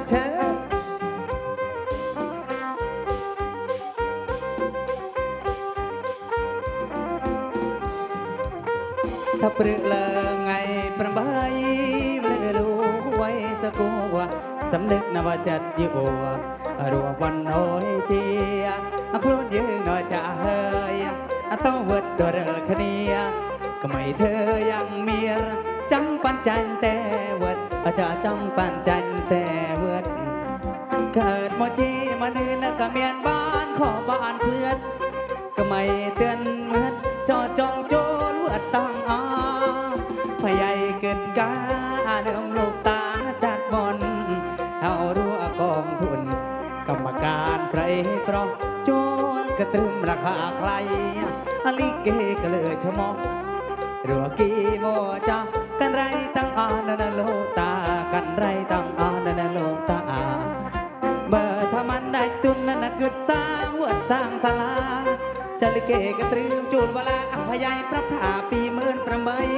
ถ้าเปลือกเลงไงประบายเลือรู้ไว้สักกัวสำนึกนว่าจัดอยู่รวมวันโอ้ยเทียคลุ้นยืงหน่อยจะเฮยต้องเวิดตัวเรอคเนียก็ไม่เธอยังเมียจังปันจันแต่เวิดอาจจะจังปันจันแต่ โมจีมานืนก็เมียนบ้านขอบ้านเพื่อนก็ไม่เตือนเหมือนจอจงโจรวดตั้งอาพยายเกินกาเริ่มลูกตาจัดบนเอารั้วกองทุน กรรมการใส่ปรองโจรกระตึมราคาใครอลิเกก็เลยชะมองรัวกีโมจากันไรตั้งอานันโลตา กันไรตั้งอานันโลตา เมื่อถ้ามันได้ตุนนั่นนะเกิดสร้างวัดสร้างศาลาจะลิเกกระตรึมจูนเวลาอัพยายพระถาปีเมินประเมย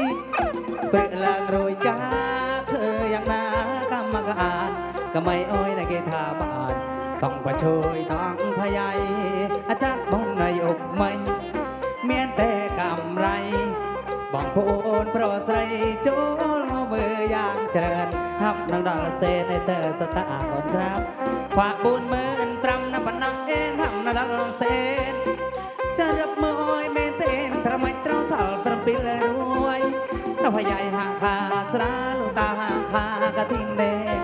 เปิดลางโรยกาเธออย่างนากรรมการก็ไม่อ้อยในเกทาบานต้องประชวยต้องพยายอาจารย์บนในอกไม่เมียนแต่กำไรบองพูนโปรดใส่โจลเมือย่างเจริญฮับนังดอลเซนในเตอร์สตาร์คนครับ ฝากบุญมืออันปรำนับปนังเองฮับนังดอลเซนจะรับมือโอยเมนเตนทำไมเต้าสาวตรำปิลรวยถ้าพยายหาคาสราลูกตาหาคากระทิงแดง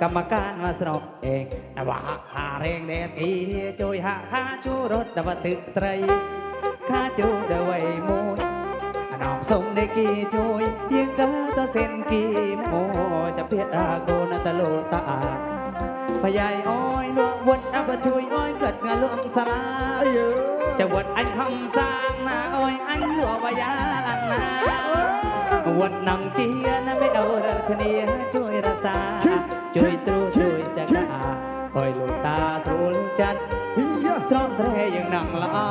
กรรมการมาสนอกเองนะว่าหาเร่งเดนอีจุยหาคาชูรถดาวตึกไตรคาจูเดไว้มูยนอมส่งได้กี่จุยยิงกาตะเส้นกี่โมจะเพียดอาโกนตะโลตา พยายอ้อยลวงวนอับช่วยอ้อยเกิดเงาลวงสลาไอ้เอ้ยจะวดอันคำสร้างนาอ้อยอันหลววายาลังนาวันนังเจียนะไม่เอาเรคเนียช่วยรักษาช่วยตรูช่วยจักราคอยลูกตาตรูลจัดเฮียสร้องเสรยังนังละอา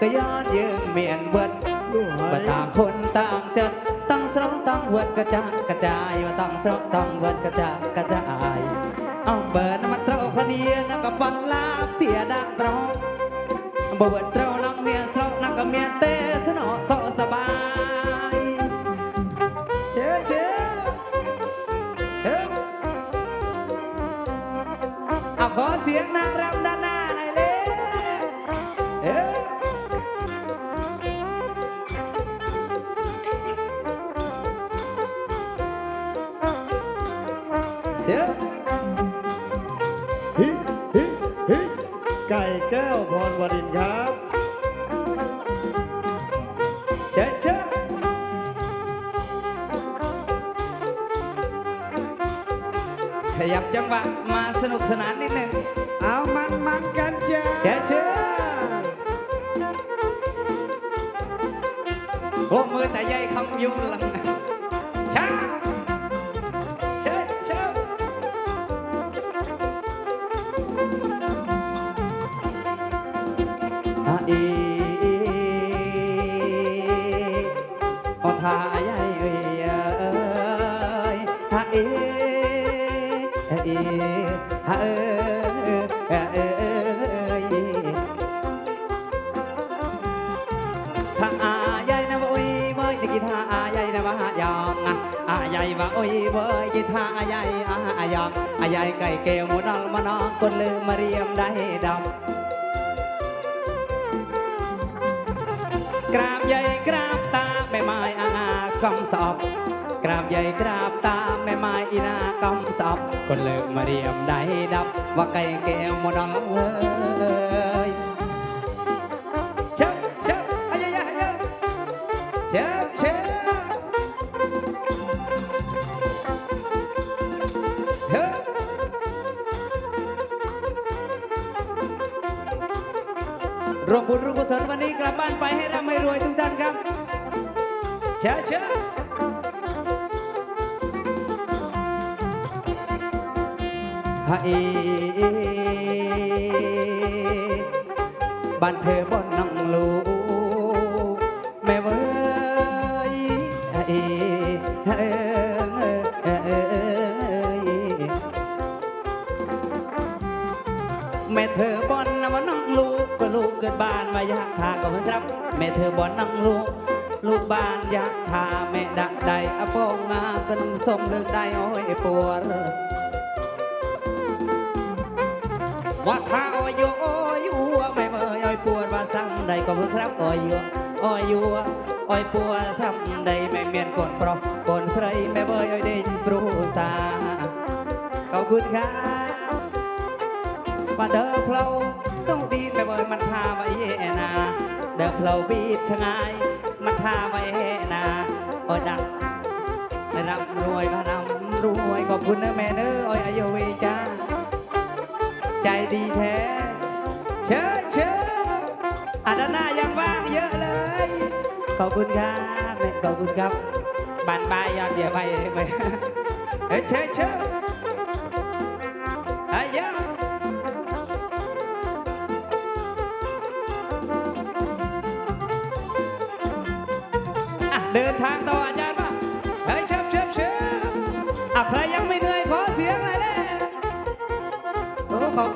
ก็ย้อนยืงเมียนเวิดด้วยว่าต่างคนต่างจัดตั้งสร้องตั้งเวิดกระจายกระจายว่าตั้งสร้องตั้งเวิดกระจายกระจาย เอาเบิร์นมันเราคนเดียวนะกับฟังลาบเตียดังตรองบวชเรานังเมียสาวนักก็เมียเตะสนอสอสบายเชื่อเชื่อเอาขอเสียงนางรำด้าน ยเว้ยกีถ้าอาใหญ่อาอายองอาใหญ่ไก่แก้วหมูนองมานองคนลืมมาเรียมได้ดำกราบใหญ่กราบตาแม่ไม้อากำสอบกราบใหญ่กราบตาแม่ไม้อีนากำสอบคนเลิกมาเรียมได้ดับว่าไก่แก้วหมูนองเว้ย วมบุญรวมกุศลวันนี้กลับบ้านไปให้ร่ำให้รวยทุกท่านครับเชิญเชิญฮะเอบ้านเธอบน ขอบคุณครับว่าเดิมเพลาต้องดีนไปเบยมันทาไว้เอนาเดิมเพลาบีบชะงายมันทาไว้เอนาโอ้ดักร่ำรวยพนำรวยขอบคุณนะแม่เน้ออ้ยอายุเวจ้าใจดีแท้เชิญเชิญอันด้านหน้ายังว่างเยอะเลย ขอบคุณครับแม่ขอบคุณครับบานบายยอดเยี่ยมไปเฮ้ยเชิญเชิญ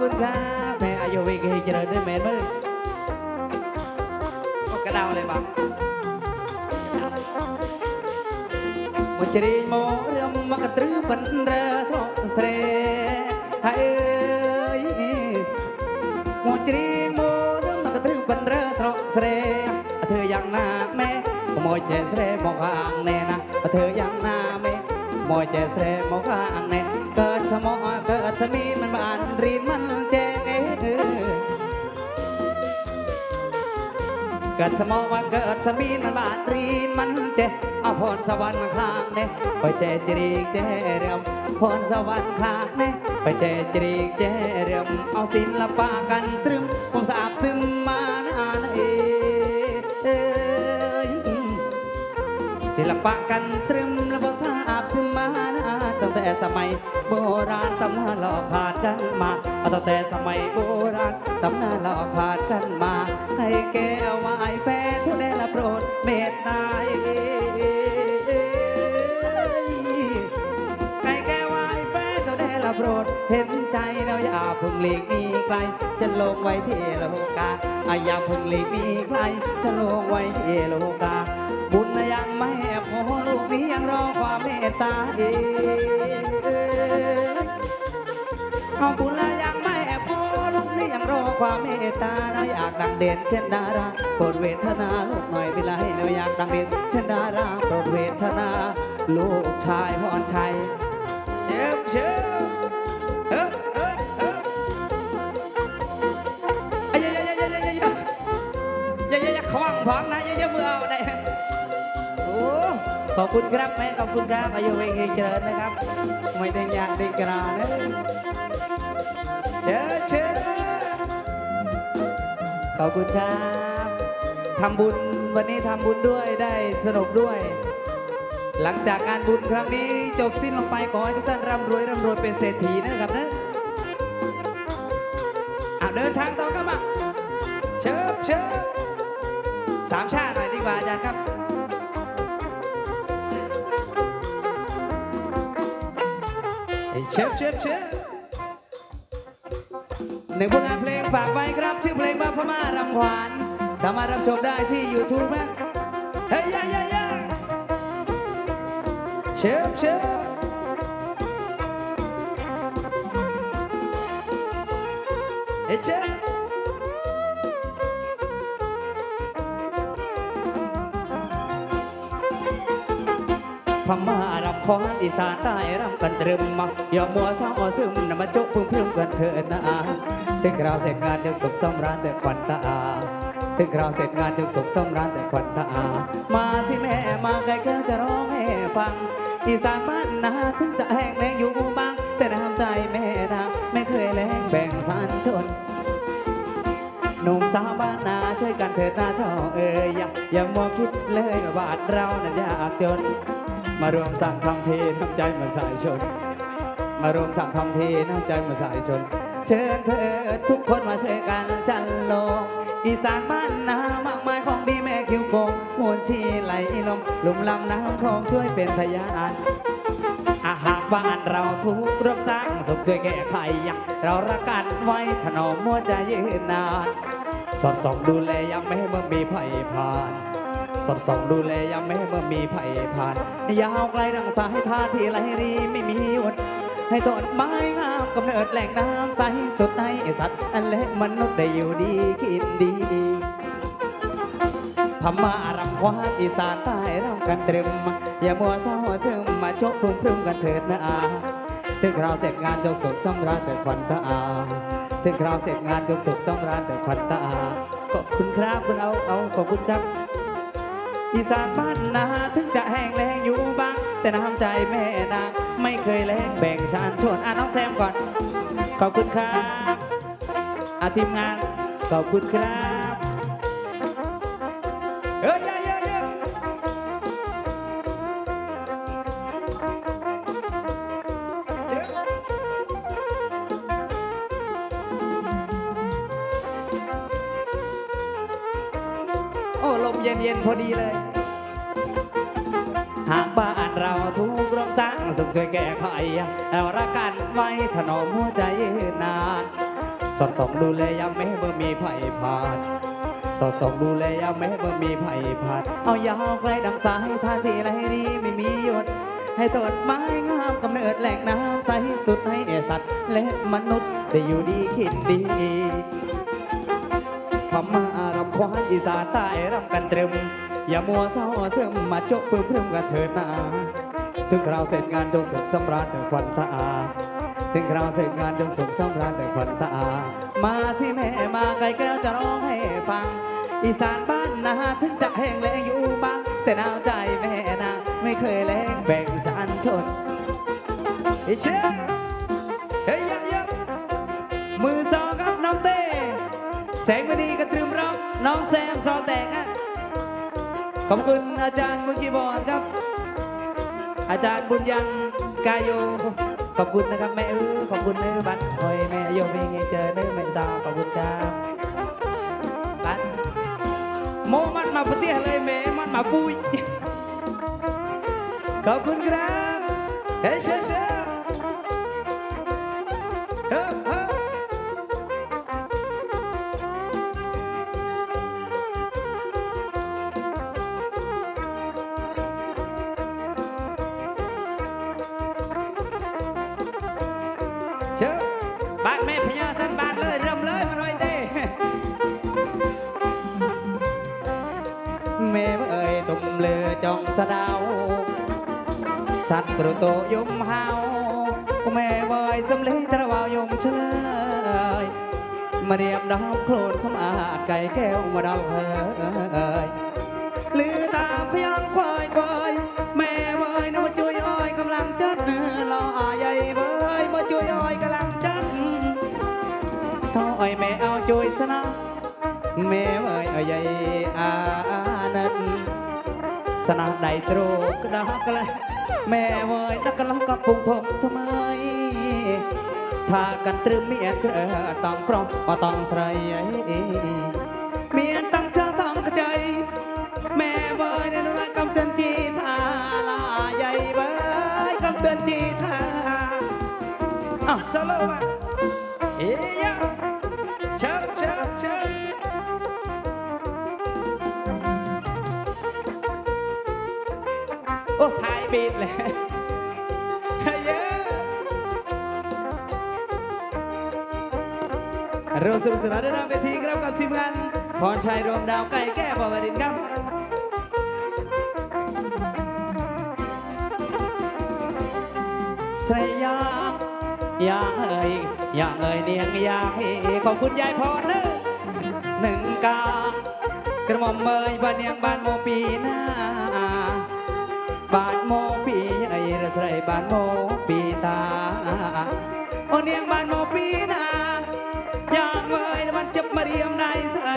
គុណសាមែអាយុវិញគេច្រើនទេមែនមើលមកកដៅលេបងមកជ្រៀងមករំមកត្រឹមបិណ្ឌរើសោកស្រែហើយមកជ្រៀងមករំមកត្រឹមបិណ្ឌរើសោកស្រែធ្វើយ៉ាងណាម៉ែមកចេះស្រែមកខាងណែណាធ្វើយ៉ាងណាម៉ែមកចេះស្រែមកខាងណែ สมองเกิดสมีมันบานรีดมันเจเกิดสมองว่าเกิดสมีมันบาดรีนมันเจเอาพรสวรรค์มาข้างเนี่ยไปเจจรีกเจเรียมพรสวรรค์ข้างเนี่ยไปเจจรีกเจเรียมเอาศิลปะกันตรึมผมสาบซึมมา ศิลปะกันตรึมและบทราบซึมมานาตั้งแต่สมัยโบราณตำนานหลอกผ่านกันมาตั้งแต่สมัยโบราณตำนานหลอกผ่านกันมาให้แก้ววายแฟนทุกแดละโปรดเมตตาให้แก้ววายแฟนทุกแดละโปรดเห็นใจเราอย่าพึ่งหลีกหนีไกลจะลงไว้ที่โลกาอย่าพึ่งหลีกหนีไกลจะลงไว้ที่โลกา ควาเมตตาอีกเอาบุญแล้วยังไม่พอลูกนี่ยังรอความเมตตาเราอยากดังเด่นเช่นดาราโปรดเวทนาลูกหน่อยเวลาให้เราอยากดังเด่นเช่นดาราโปรดเวทนา ลูกชายพรชัยเชิบเชิบเฮ้ยเฮ้ยเฮ้ยอ้ยยยยยยยยยยยยขวางขวางนะยยยมือเอา อบคุณครับแม่ขอบคุณครับอายุเวงเจริญนะครับ ไม่ได้ยากได้กรานะเชิญเชิญขอบคุณครับทำบุญวันนี้ทำบุญด้วยได้สนุกด้วย หลังจากงานบุญครั้งนี้จบสิ้นลงไปขอให้ทุกท่านร่ำรวยร่ำรวยเป็นเศรษฐีนะครับนะอะเดินทางต่อครับมาเชิญเชิญสามชาติหน่อยดีกว่าอาจารย์ครับ เชิญเชิญเชิญหนึ่งผลงานเพลงฝากไว้ครับ ชื่อเพลงว่าพม่ารำขวานสามารถรับชมได้ที่ YouTube นะเฮ้ยยยยเชิบเชิบเฮ้ยเชิบพม่า ขวานอีสานใต้รำกันตรึมมาอย่ามัวเศร้าซึมนำมาจุพึ่งพึ่งกันเถิดนะถึงเราเสร็จงานยังสุขสำราญแต่ควันตาถึงเราเสร็จงานยังสุขสำราญแต่ควันตามาสิแม่มาไกลเกินจะร้องให้ฟังอีสานบ้านนาถึงจะแห้งแล้งอยู่บ้างแต่น้ำใจแม่นาไม่เคยแล้งแบ่งสานชนหนุ่มสาวบ้านนาช่วยกันเถิดนาเจ้าเอ่ยอย่าอย่ามัวคิดเลยว่าบานเรานั้นยากจน มารวมสร้างความเทน้ำใจมาสายชน มารวมสร้างความเทน้ำใจมาสายชน เชิญเถิดทุกคนมาช่วยกันจันโลกอีสานบ้านนามากมายของดีแม่คิวโกงมวลชีไหลลงลุ่มลำน้ำคลองช่วยเป็นพยานอาหากบ้านเราทุกร่วมสร้างสุขช่วยแก้ไขเรารักกันไว้ถนอมหัวใจยืนนาน สอดส่องดูแลยามไม่ให้เมื่อมีภัยผ่าน ดส่องดูแลยามไม่เมื่อมีภัยผ่านยาวไกลดังสายท่าที่ไหลรีไม่มีหยุดให้ต้นไม้งามกำเนิดแหล่งน้ำใสสุดในสัตว์อันเล็กมนุษย์ได้อยู่ดีกินดีพม่ารำควาอีสานใต้รำกันตรึม อย่ามัวเศร้าซึมมาโจกพุ่มพรึมกันเถิดนะอาถึงเราเสร็จงานยกสุขสำราญแต่ควันตาอาถึงเราเสร็จงานยกสุขสำราญแต่ควันตาอาขอบคุณครับคุณเอาเอาขอบคุณครับ อีสานบ้านนาถึงจะแห้งแล้งอยู่บ้าง แต่น้ำใจแม่นางไม่เคยแล้งแบ่งชานชวนอะน้องแซมก่อน ขอบคุณครับอาทีมงานขอบคุณครับ โอ้ลมเย็นเย็นพอดีเลย หากบ้านเราทุกร่วมสร้างสุขช่วยแก้ไขเรารักกันไว้ถนอมหัวใจนานสอดส่องดูแลยามแม่เมื่อมีภัยผ่านสอดส่องดูแลยามแม่เมื่อมีภัยผ่านเอายาวไกลดังสายท่าที่ไรดีไม่มีหยุดให้ต้นไม้งามกำเนิดแหล่งน้ำใสสุดให้สัตว์และมนุษย์ได้อยู่ดีคิดดีพม่า ควานอีสานใต้รำกันตรึม อย่ามัวเศร้าซึมมาโจกเพิ่มเพิ่มกันเถิดนาถึงคราวเสร็จงานจงสุขสำราญแต่ควันตาถึงคราวเสร็จงานจงสุขสำราญแต่ควันตา มาสิแม่มาไกลแก้วจะร้องให้ฟัง อีสานบ้านนาถึงจะแห้งแล้งอยู่บ้าง แต่น้ำใจแม่นาไม่เคยแล้งแบ่งฉันชนอ้เชื่อเฮ้ยยับยับมือสองครับน้องเต้แสงมณีกระตรึมร้อง น้องแซมซอแตกอะขอบคุณอาจารย์มือกีย์บอร์ดครับ อาจารย์บุญยังกายโย ขอบคุณนะครับแม่เออขอบคุณเนื้อบัตรโอ้ยแม่โยมีไงเจอเนื้อแม่ซาขอบคุณจ้าบัตรโมมันมาปะเตี้ยเลยแม่มันมาปุยขอบคุณครับเฮ้ยเชื่อ แม่พญาสันบานเลยเริ่มเลยมาหน่อยเต้แม่เอ่ยตุ่มเลือจองสะดาวสัตว์กระโตยมเฮาแม่เอ่ยสำล็ตะวาวยมเชยมาเรียบดาวโคลนขมาดไก่แก้วมาดาวเอ่ย មេវាយអាយអាណិតស្នះដៃទ្រូក្ដោះក្លះមេវាយទឹកក្លោះកំពុងធំថ្មៃថាកាន់ត្រឹមមានត្រអតងប្រុសអតងស្រីអី อ้ถ่ายบีดเลยเยอะเราสนุกสนานได้รับเวทีครับกับทีมงานพรชัยรวมดาวไก่แก้วบวรินครับสยามอยากเอ่ยอยากเอ่ยเนียงอยากให้ขอบคุณยายพรเนอะหนึ่งกากระหม่อมเมยบ้านเนียงบ้านโมปีหน้า บาดโมปีไอระใส่บาดโมปีตาโอเนียงบาดโมปีนาอยากเมยมันจับมาเรียมในใส่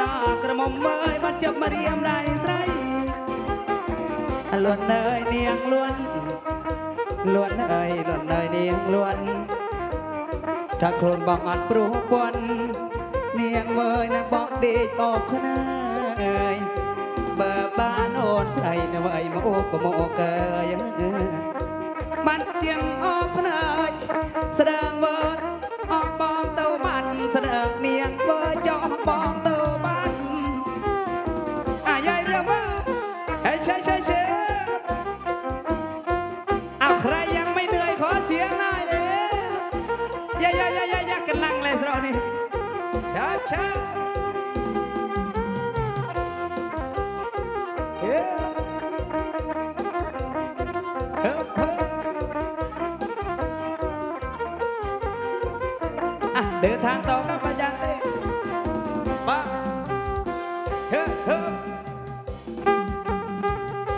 ลากระหม่อมเมยมันจับมาเรียมในใส่ล้วนเนยเนียงล้วนล้วนเอ้ยล้วนเนยเนียงล้วนถ้าโคลนบอกอัดปลูกบนเนียงเมยนักบอกเด็กออกขนาเอ้ยเบอร์ อนใส่นะไว้มาโอกก็โมเกยมามันเจียงออกพนายแสดงเวอร์ออกบองเต้าบันแสดงเนียงเวอร์จองบองเต้าบันอะยายเรือว่าเฮ้ยเช่เช่เช่เอาใครยังไม่เหนื่อยขอเสียงหน่อยเลยยายายายายากันลังเลยสรอนี่ช้าช้า เดินทางต่อครับอาจารย์เต้มาเฮ้เฮ้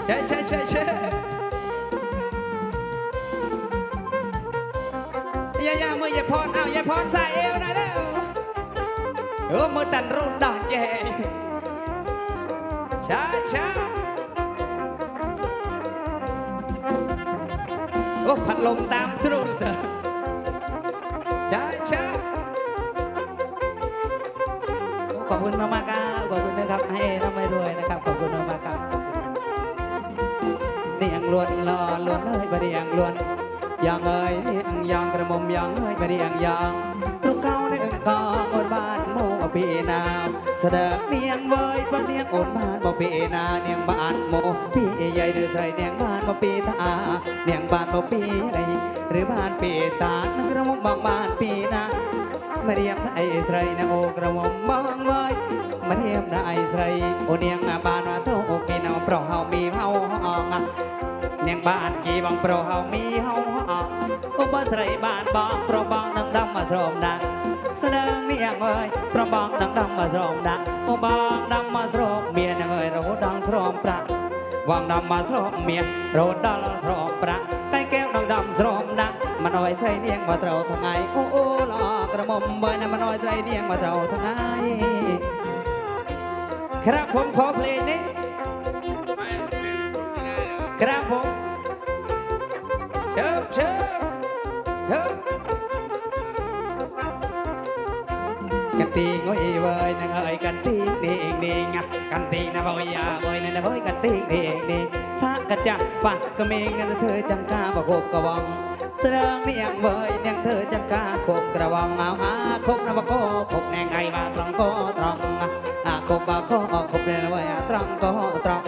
เช่เช่เช่เช่ยายามือยายพรเอายายพรใส่เอวน่อยแล้วเออมือตันรูดดอกแย่ช้าช้าโอ้พัดลมตามสรุปเถอะช่ใช่ ขอบคุณมากๆครับขอบคุณนะครับให้น้ำไม่รวยนะครับ ขอบคุณมากๆครับเนียงล้วนลอล้วนเอ้ยบดียงล้วนยางเอ้ยยางกระมมยางเอ้ยบดียงยางลูกเขาในอึ่งกอดบ้านโมปีนาแสดงเนียงเว้ยบ้านเนียงโอดบ้านโมปีนาเนียงบ้านโมพี่ใหญ่หรือใส่เนียงบ้านโมปีตาเนียงบ้านโมปีไอหรือบ้านปีตานักระมมบางบ้านปีนา ម្រាមអីស្រីណាអូក្រមុំបងមើយម្រាមណាអីស្រីអូនាងបានមកទៅអូពីណាប្រុសហៅមីហៅអងនាងបានគីបងប្រុសហៅមីហៅអងអូបើស្រីបានបងប្រុសបងនឹងដំមកស្រោមដាក់ស្នើនាងអើយប្រុសបងនឹងដំមកស្រោមដាក់អូបងដំមកស្រោមមានអើយរហូតដល់ស្រោមប្រាក់វងដំមកស្រោមមានរហូតដល់ស្រោមប្រាក់តែកែវនឹងដំស្រោមដាក់មិនអើយស្រីនាងមកត្រូវថ្ងៃអូអូល្អ ประมาสมเมียโรดังสมประใกล้แก้วนังดำมดังมันเอาไว้ใส่เนียงมาเท่าทนายครับผมขอเพลงนี้ ครับผมเชิบเชิบเชิบกันตีงอยเว้ยนังเอ้ยกันตีนี่เองนี่งะกันตีนะเว้ยอย่าเว้ยนะเว้ยกันตีนี่เองนี่ถ้ากระจังปัดก็มีเงินเธอจังกาบอกบกวัง แสดงเนียงเว้ยยังเธอจังกาคบกระวังเอาหาคบนะบอกโคบแนงไงมาตรังก็ตรังอะโคบบ่าก็โคบเนี่ยนะเว้ยอะตรังก็ตรัง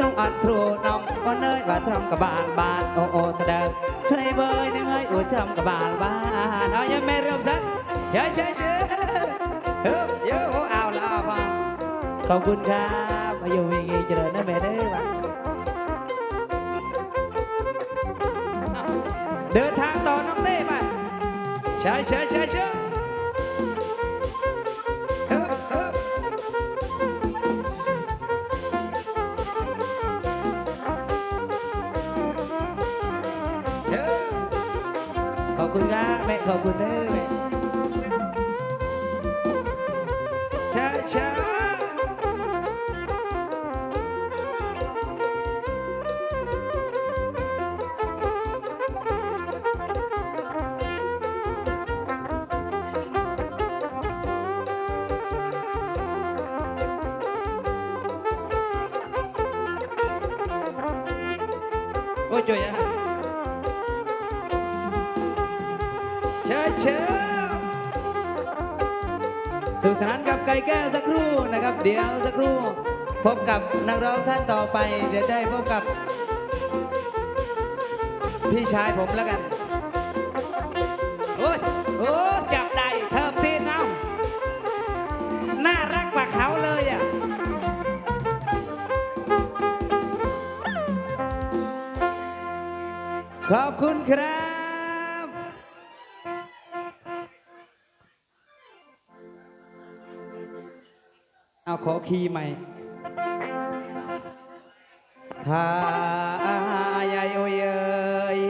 ต้องอัดทรูน้องก็เนยว่าทำกับบานบานโอโอแสดงใส่เบยนึงให้อุ้ยทำกับบานบานเอายังไม่เริ่มสักเย้เย้เย้เฮ้ยเย้เอาละเอาฟังขอบคุณครับมาอยู่วีกีเจริญนะแม่เด้อ เดินทางต่อน้องเต้ไปใช่ใช่ใช่ใช่เเชิสุขสนานกับไก่แก้วสักครู่นะครับ เดี๋ยวสักครู่ พบกับนักร้องท่านต่อไป เดี๋ยวจะให้พบกับ พี่ชายผมแล้วกัน โอ้ยโอ้ยจับได้เทิมตีนเอาน่ารักกว่าเขาเลยอะ ขอบคุณครับ ขอคีย์ใหม่ถ้ายายโอ้ยย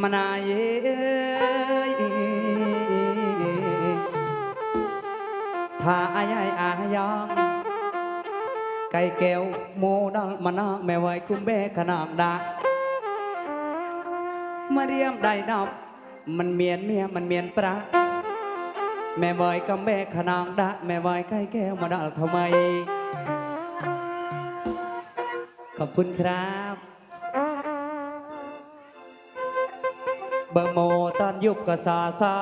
มานายเอ้ยถ้ายายอายองไก่แก้วโมดังมานาแม่ไว้คุ้มเบขนาดดามาเรียมได้นอบมันเมียนเมียมันเมียนปลา แม่บอยกับแม่ขนางดะแม่บอยไก่แก้วมาดัลทำไม ขอบคุณครับ เบอร์โมตอนยุบก็ซาซา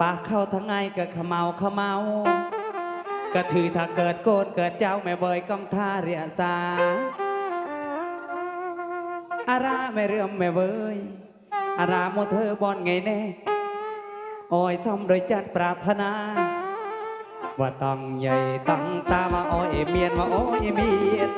ปากเข้าทั้งไงก็ขมเมาขมเมาก็ถือถ้าเกิดโกรธเกิดเจ้าแม่เบยกองท่าเรียสาอาราไม่เรื่อมไม่เว้ยอาราโมเธอบอนไงแน่ โอ้ยซ่อมโดยจัดปรารถนา ว่าต้องใหญ่ตั้งตามาโอ้ยเมียนมาโอ้ยเมียน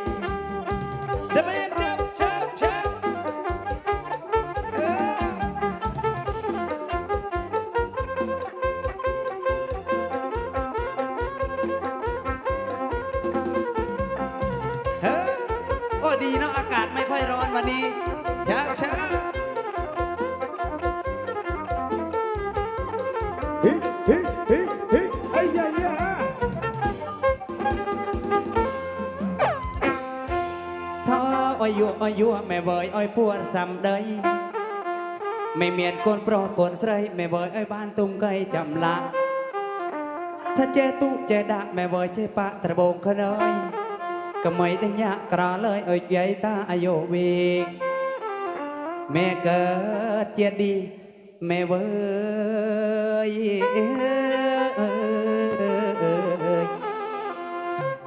យយួអយយួម៉ែវើយអយពួនសំដីមិនមានកូនប្រុសកូនស្រីម៉ែវើយអយបានទុំកៃចំឡាក់ថាចេះទុចេះដាក់ម៉ែវើយចេះបាក់ត្របងខ្លួនអើយកុំឲ្យដេញក្រលើយអុយយាយតាអាយុវិកម៉ែកើតជាឌីម៉ែវើយ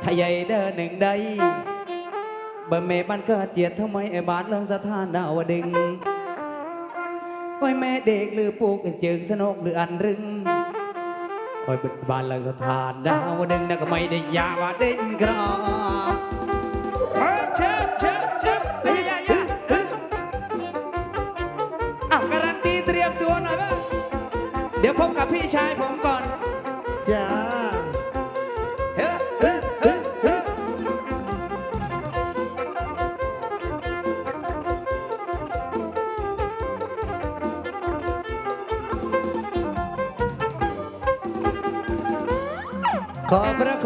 ថាយាយដើនឹងដី ด้ยะกราเลยอ้อยใหญ่แม่บ้านเกิดเจียดทำไมไอ้บาทเรื่องสถานดาวดึงโอ้ยแม่เด็กหรือปลูกจึงสนุกหรืออันรึงโอ้ยบ้านเรื่องสถานดาวดึงนะก็ไม่ได้ยาว่าด่นกรอเชิบเชิบเชิบเฮ้ยายาอ้าวการันตีเตรียมตัวหน่อยเดี๋ยวพบกับพี่ชายผมก่อนจ้า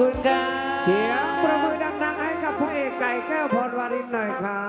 คุณครับ เสียงประมือดังๆให้กับพระเอกไก่แก้วพรวารินหน่อยครับ